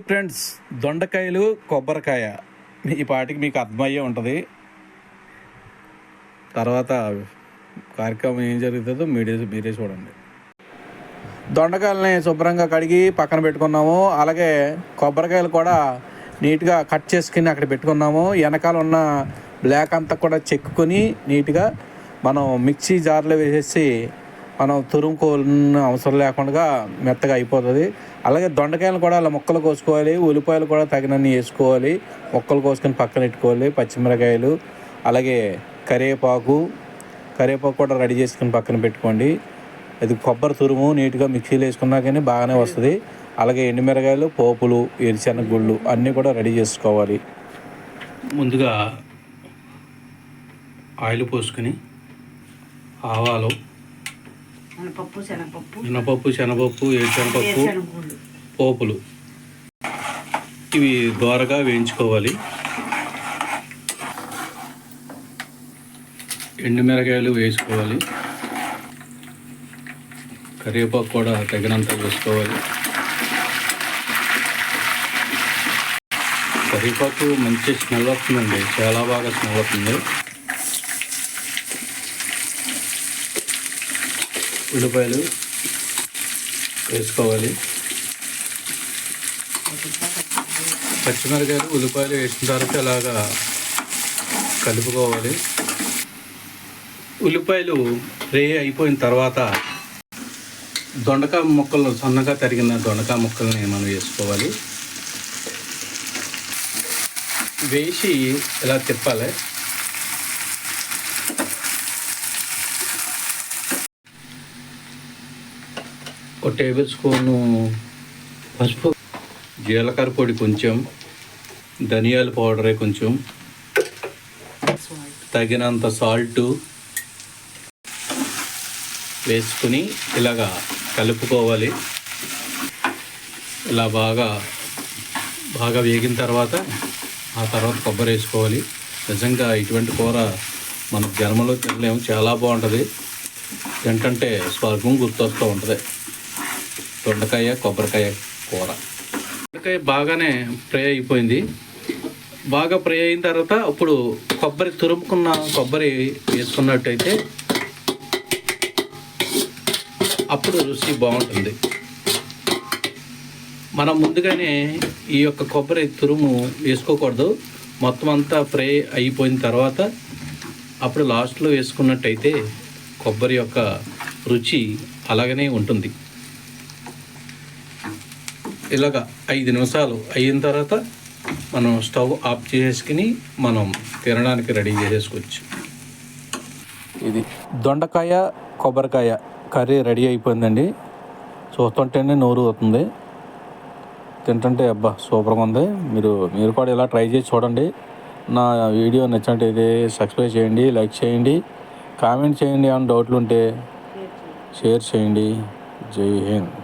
Friends దొండకాయలు కొబ్బరికాయ. ఈ పాటికి మీకు అర్థమయ్యే ఉంటుంది. తర్వాత కార్యక్రమం ఏం జరుగుతుందో మీరే మీరే చూడండి. దొండకాయలని శుభ్రంగా కడిగి పక్కన పెట్టుకున్నాము. అలాగే కొబ్బరికాయలు కూడా నీట్గా కట్ చేసుకుని అక్కడ పెట్టుకున్నాము. వెనకాల ఉన్న బ్లాక్ అంతా కూడా చెక్కుకొని నీట్గా మనం మిక్సీ జార్లో వేసేసి మనం తురుముకోవాల్సిన అవసరం లేకుండా మెత్తగా అయిపోతుంది. అలాగే దొండకాయలు కూడా అలా ముక్కలు కోసుకోవాలి ఉల్లిపాయలు కూడా తగినన్ని వేసుకోవాలి ముక్కలు కోసుకొని పక్కన పెట్టుకోవాలి పచ్చిమిరకాయలు అలాగే కరివేపాకు కరివేపాకు కూడా రెడీ చేసుకుని పక్కన పెట్టుకోండి. ఇది కొబ్బరి తురుము నీట్గా మిక్సీలో వేసుకున్నా కానీ బాగానే వస్తుంది. అలాగే ఎండుమిరకాయలు పోపులు గుళ్ళు అన్నీ కూడా రెడీ చేసుకోవాలి. ముందుగా ఆయిల్ పోసుకొని ఆవాలు మినపప్పు శనగపప్పు. మినపప్పు శనగపప్పు పోపులు. ఇవి దోరగా వేయించుకోవాలి. ఎండుమిరకాయలు వేసుకోవాలి. కరివేపాకు కూడా తగినంత వేసుకోవాలి. కరివేపాకు మంచి స్మెల్ వస్తుందండి. చాలా బాగా స్మెల్ వస్తుంది. ఉల్లిపాయలు వేసుకోవాలి. పచ్చిమిరకాయలు ఉల్లిపాయలు వేసిన తర్వాత అలాగా కలుపుకోవాలి. ఉల్లిపాయలు రే అయిపోయిన తర్వాత దొండకాయ ముక్కలు సన్నగా తరిగిన దొండకాయ ముక్కల్ని మనం వేసుకోవాలి. వేసి ఇలా తిప్పాలి. ఒక టేబుల్ స్పూను పసుపు జీలకర్ర పొడి కొంచెం ధనియాల పౌడరే కొంచెం తగినంత సాల్ట్ వేసుకుని ఇలాగా కలుపుకోవాలి. ఇలా బాగా బాగా వేగిన తర్వాత ఆ తర్వాత కొబ్బరి వేసుకోవాలి. నిజంగా ఇటువంటి కూర మనం జన్మలో తినలేము. చాలా బాగుంటుంది. ఏంటంటే స్వర్గం గుర్తొస్తూ ఉంటుంది. దొండకాయ కొబ్బరికాయ కూర. దొండకాయ బాగానే ఫ్రై అయిపోయింది. బాగా ఫ్రై అయిన తర్వాత ఇప్పుడు కొబ్బరి తురుముకున్న కొబ్బరి వేసుకున్నట్టయితే అప్పుడు రుచి బాగుంటుంది. మనం ముందుగానే ఈ యొక్క కొబ్బరి తురుము వేసుకోకూడదు. మొత్తం అంతా ఫ్రై అయిపోయిన తర్వాత అప్పుడు లాస్ట్లో వేసుకున్నట్టయితే కొబ్బరి యొక్క రుచి అలాగనే ఉంటుంది. ఇలాగ ఐదు నిమిషాలు అయిన తర్వాత మనం స్టవ్ ఆఫ్ చేసేసుకుని మనం తినడానికి రెడీ చేసేసుకోవచ్చు. ఇది దొండకాయ కొబ్బరికాయ కర్రీ రెడీ అయిపోయిందండి. చూస్తుంటేనే నోరు అవుతుంది తింటుంటే అబ్బా సూపర్గా ఉంది. మీరు మీరు కూడా ఇలా ట్రై చేసి చూడండి. నా వీడియో నచ్చినట్టయితే సబ్స్క్రైబ్ చేయండి లైక్ చేయండి కామెంట్ చేయండి ఏమైనా డౌట్లు ఉంటే షేర్ చేయండి. జై హింద్.